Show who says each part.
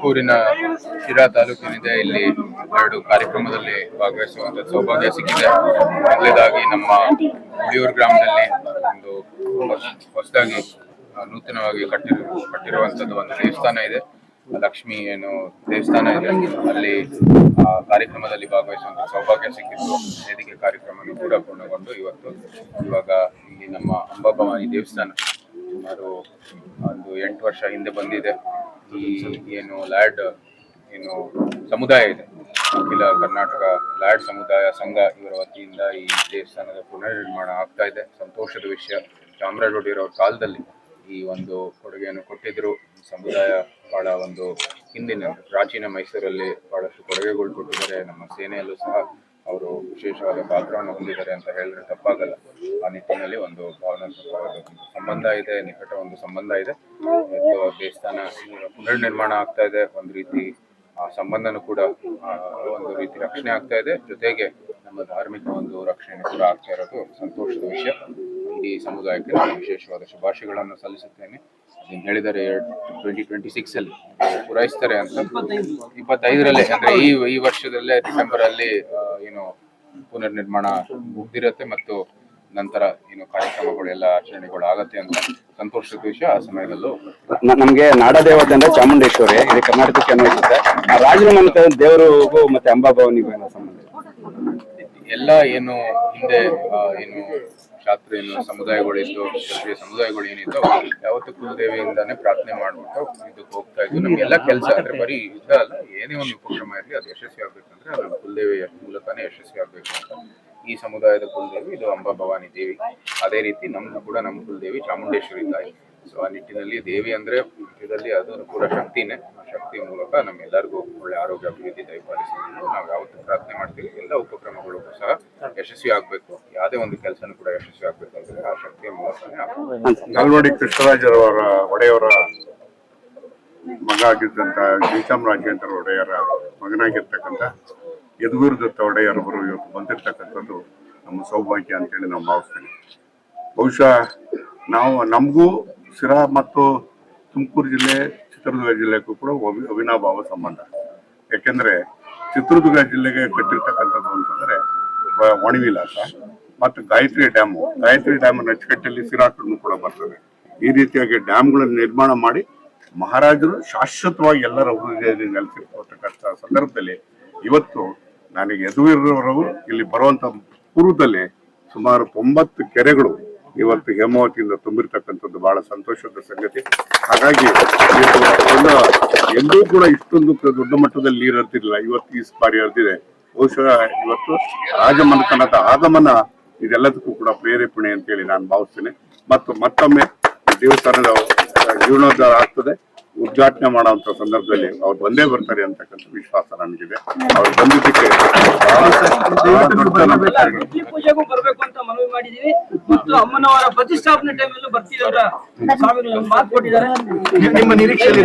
Speaker 1: ತುಮಕೂರಿನ ಶಿರಾ ತಾಲೂಕಿನಿದೆ ಇಲ್ಲಿ ಎರಡು ಕಾರ್ಯಕ್ರಮದಲ್ಲಿ ಭಾಗವಹಿಸುವಂತ ಸೌಭಾಗ್ಯ ಸಿಕ್ಕಿದೆ. ಮೊದಲೇದಾಗಿ ನಮ್ಮ ಉಳಿಯೂರು ಗ್ರಾಮದಲ್ಲಿ ಒಂದು ಹೊಸದಾಗಿ ನೂತನವಾಗಿ ಕಟ್ಟಿರು, ಕಟ್ಟಿರುವಂತದ್ದು ಒಂದು ದೇವಸ್ಥಾನ ಇದೆ. ಲಕ್ಷ್ಮಿ ಏನು ದೇವಸ್ಥಾನ ಇದೆ. ಅಲ್ಲಿ ಆ ಕಾರ್ಯಕ್ರಮದಲ್ಲಿ ಭಾಗವಹಿಸುವಂತ ಸೌಭಾಗ್ಯ ಸಿಕ್ಕಿತ್ತು ವೇದಿಕೆ ಕಾರ್ಯಕ್ರಮವನ್ನು ಕೂಡ ಪೂರ್ಣಗೊಂಡು ಇವತ್ತು ಇವಾಗ ಇಲ್ಲಿ ನಮ್ಮ ಅಂಬಾಭವಾನಿ ದೇವಸ್ಥಾನ ಸುಮಾರು ಒಂದು ಎಂಟು ವರ್ಷ ಹಿಂದೆ ಬಂದಿದೆ. ಈ ಏನು ಲ್ಯಾಡ್, ಏನು ಸಮುದಾಯ ಇದೆ, ಅಖಿಲ ಕರ್ನಾಟಕ ಲ್ಯಾಡ್ ಸಮುದಾಯ ಸಂಘ ಇವರ ವತಿಯಿಂದ ಈ ದೇವಸ್ಥಾನದ ಪುನರ್ನಿರ್ಮಾಣ ಆಗ್ತಾ ಇದೆ. ಸಂತೋಷದ ವಿಷಯ ಚಾಮರಾಜ ಒಡೆಯರವ್ರ ಕಾಲದಲ್ಲಿ ಈ ಒಂದು ಕೊಡುಗೆಯನ್ನು ಕೊಟ್ಟಿದ್ರು. ಸಮುದಾಯ ಬಹಳ ಒಂದು ಹಿಂದಿನ, ಪ್ರಾಚೀನ ಮೈಸೂರಲ್ಲಿ ಬಹಳಷ್ಟು ಕೊಡುಗೆಗಳು ಕೊಟ್ಟಿದ್ದಾರೆ. ನಮ್ಮ ಸೇನೆಯಲ್ಲೂ ಸಹ ವಿಶೇಷವಾದ ಪಾತ್ರವನ್ನು ಹೊಂದಿದ್ದಾರೆ ಅಂತ ಹೇಳಿದ್ರೆ ತಪ್ಪಾಗಲ್ಲ. ಆ ನಿಟ್ಟಿನಲ್ಲಿ ಒಂದು ಭಾವನಾತ್ಮಕವಾದ ಸಂಬಂಧ ಇದೆ ನಿಕಟ ಒಂದು ಸಂಬಂಧ ಇದೆ. ಮತ್ತು ದೇವಸ್ಥಾನ ಪುನರ್ನಿರ್ಮಾಣ ಆಗ್ತಾ ಇದೆ. ಒಂದು ರೀತಿ ಆ ಸಂಬಂಧನೂ ಕೂಡ ಒಂದು ರೀತಿ ರಕ್ಷಣೆ ಆಗ್ತಾ ಇದೆ. ಜೊತೆಗೆ ನಮ್ಮ ಧಾರ್ಮಿಕ ಒಂದು ರಕ್ಷಣೆ ಕೂಡ ಆಗ್ತಾ ಇರೋದು ಸಂತೋಷದ ವಿಷಯ. ಇಡೀ ಸಮುದಾಯಕ್ಕೆ ನಾನು ವಿಶೇಷವಾದ ಶುಭಾಶಯಗಳನ್ನು ಸಲ್ಲಿಸುತ್ತೇನೆ. ನೀವು ಹೇಳಿದರೆ ಟ್ವೆಂಟಿ ಟ್ವೆಂಟಿ ಸಿಕ್ಸ್ ಅಲ್ಲಿ ಪೂರೈಸ್ತಾರೆ ಅಂತ. ಇಪ್ಪತ್ತೈದರಲ್ಲೇ ಅಂದ್ರೆ ಈ ಈ ವರ್ಷದಲ್ಲೇ ಡಿಸೆಂಬರ್ ಅಲ್ಲಿ ಆ, ಏನು ಪುನರ್ನಿರ್ಮಾಣ ಮುಗ್ದಿರತ್ತೆ ಮತ್ತು ನಂತರ ಏನು ಕಾರ್ಯಕ್ರಮಗಳೆಲ್ಲ ಆಚರಣೆಗಳು ಆಗತ್ತೆ ಅಂತ ಸಂತೋಷದ ವಿಷಯ ಆ ಸಮಯದಲ್ಲೂ.
Speaker 2: ನಮ್ಗೆ ನಾಡದೇವತೆ ಅಂದ್ರೆ ಚಾಮುಂಡೇಶ್ವರಿ ಇಲ್ಲಿ ಕರ್ನಾಟಕಕ್ಕೆ ಅನ್ವಯಿಸುತ್ತೆ. ಆ ರಾಜನ ದೇವರಿಗೂ ಮತ್ತೆ ಅಂಬಾಭವನಿಗೂ ಏನೋ ಸಂಬಂಧ?
Speaker 1: ಎಲ್ಲ ಏನು ಹಿಂದೆ ಏನು ಶಾಸ್ತ್ರ ಏನು ಸಮುದಾಯಗಳಿತ್ತು ಕ್ಷತ್ರಿಯ ಸಮುದಾಯಗಳು ಏನಿತ್ತು ಯಾವತ್ತು ಕುಲದೇವಿಯಿಂದಾನೇ ಪ್ರಾರ್ಥನೆ ಮಾಡ್ಬಿಟ್ಟು ಇದಕ್ಕೆ ಹೋಗ್ತಾ ಇದ್ವಿ ನಮ್ಗೆಲ್ಲ ಕೆಲಸ ಅಂದ್ರೆ ಬರೀ ಯುದ್ಧ ಅಲ್ಲ ಏನೇ ಒಂದು ಉಪಕ್ರಮ ಇರಲಿ, ಅದು ಯಶಸ್ವಿ ಆಗ್ಬೇಕಂದ್ರೆ ಅದು ಕುಲದೇವಿಯ ಮೂಲಕನೇ ಯಶಸ್ವಿ ಆಗ್ಬೇಕು ಅಂತ. ಈ ಸಮುದಾಯದ ಕುಲದೇವಿ, ಇದು ಅಂಬಾ ಭವಾನಿ ದೇವಿ. ಅದೇ ರೀತಿ ನಮ್ದು ಕೂಡ ನಮ್ಮ ಕುಲದೇವಿ ಚಾಮುಂಡೇಶ್ವರಿ ತಾಯಿ. ಸೊ ಆ ನಿಟ್ಟಿನಲ್ಲಿ ದೇವಿ ಅಂದ್ರೆ ಇದರಲ್ಲಿ ಅದನ್ನು ಕೂಡ ಶಕ್ತಿನೇ. ಶಕ್ತಿ ಮೂಲಕ ನಮ್ಮೆಲ್ಲರಿಗೂ ಒಳ್ಳೆ ಆರೋಗ್ಯ, ಅಭಿವೃದ್ಧಿ ದಯಪಾಲಿಸಿ ನಾವು ಯಾವತ್ತು ಪ್ರಾರ್ಥನೆ ಮಾಡ್ತೀವಿ, ಎಲ್ಲ ಉಪಕ್ರಮಗಳು ಸಹ ಯಶಸ್ವಿ ಆಗ್ಬೇಕು. ಯಾವುದೇ ಒಂದು ಕೆಲಸನೂ ಕೂಡ ಯಶಸ್ವಿ ಆಗ್ಬೇಕು ಅಂತಂದ್ರೆ ಆ ಶಕ್ತಿಯ ಮೂಲಕ.
Speaker 3: ನಾಲ್ವಡಿ ಕೃಷ್ಣರಾಜರವರ ಒಡೆಯವರ ಮಗ ಆಗಿದ್ದಂತ ರಾಜೇಂದ್ರ ಒಡೆಯರ ಮಗನಾಗಿರ್ತಕ್ಕಂಥ ಯದುವೀರ್ ದತ್ತ ಒಡೆಯರವರು ಇವತ್ತು ಬಂದಿರತಕ್ಕಂಥದ್ದು ನಮ್ಮ ಸೌಭಾಗ್ಯ ಅಂತೇಳಿ ನಾವು ಭಾವಿಸ್ತೇನೆ ಬಹುಶಃ ನಾವು, ನಮಗೂ ಸಿರಾ ಮತ್ತು ತುಮಕೂರು ಜಿಲ್ಲೆ, ಚಿತ್ರದುರ್ಗ ಜಿಲ್ಲೆಗೂ ಕೂಡ ಅವಿ- ಅವಿನಾಭಾವ ಸಂಬಂಧ. ಯಾಕೆಂದ್ರೆ ಚಿತ್ರದುರ್ಗ ಜಿಲ್ಲೆಗೆ ಕಟ್ಟಿರ್ತಕ್ಕಂಥದ್ದು ಅಂತಂದ್ರೆ ವಾಣಿವಿಲಾಸ ಮತ್ತು ಗಾಯತ್ರಿ ಡ್ಯಾಮು, ಗಾಯತ್ರಿ ಡ್ಯಾಮ್ ಅಚ್ಚುಕಟ್ಟೆಯಲ್ಲಿ ಸಿರಾಕನ್ನು ಕೂಡ ಬರ್ತದೆ. ಈ ರೀತಿಯಾಗಿ ಡ್ಯಾಮ್ಗಳನ್ನು ನಿರ್ಮಾಣ ಮಾಡಿ ಮಹಾರಾಜರು ಶಾಶ್ವತವಾಗಿ ಎಲ್ಲರ ಹೃದಯದಲ್ಲಿ ನೆಲೆಸಿರ್ತಕ್ಕಂಥ ಸಂದರ್ಭದಲ್ಲಿ ಇವತ್ತು ನನಗೆ ಎದುರಿರುವವರು ಇಲ್ಲಿ ಬರುವಂತ ಪೂರ್ವದಲ್ಲಿ ಸುಮಾರು ತೊಂಬತ್ತು ಕೆರೆಗಳು ಇವತ್ತು ಹೇಮಾವತಿಯಿಂದ ತುಂಬಿರ್ತಕ್ಕಂಥದ್ದು ಬಹಳ ಸಂತೋಷದ ಸಂಗತಿ. ಹಾಗಾಗಿ ಎಲ್ಲೂ ಕೂಡ ಇಷ್ಟೊಂದು ದೊಡ್ಡ ಮಟ್ಟದಲ್ಲಿ ನೀರು ಹರಿದಿಲ್ಲ ಇವತ್ತು ಈ ಬಾರಿ ಹರಿದಿದೆ ಬಹುಶಃ ಇವತ್ತು ರಾಜಮನೆತನದ ಆಗಮನ ಇದೆಲ್ಲದಕ್ಕೂ ಕೂಡ ಪ್ರೇರೇಪಣೆ ಅಂತೇಳಿ ನಾನು ಭಾವಿಸ್ತೇನೆ. ಮತ್ತು ಮತ್ತೊಮ್ಮೆ ದೇವಸ್ಥಾನದ ಜೀರ್ಣೋದ್ಧಾರ ಆಗ್ತದೆ. ಉದ್ಘಾಟನೆ ಮಾಡುವಂತ ಸಂದರ್ಭದಲ್ಲಿ ಅವ್ರು ಬಂದೇ ಬರ್ತಾರೆ ಅಂತಕ್ಕಂಥ ವಿಶ್ವಾಸ ನನಗಿದೆ. ಅವ್ರು ಬಂದಿದ್ದಕ್ಕೆ
Speaker 4: ಪೂಜೆಗೂ ಬರ್ಬೇಕು ಅಂತ ಮನವಿ ಮಾಡಿದೀವಿ. ಮತ್ತು ಅಮ್ಮನವರ ಪ್ರತಿಷ್ಠಾಪನೆ ಟೈಮಲ್ಲೂ ನಮ್ಗೆ ಮಾತು ಕೊಟ್ಟಿದ್ದಾರೆ.
Speaker 5: ನಿಮ್ಮ ನಿರೀಕ್ಷೆಯಲ್ಲಿ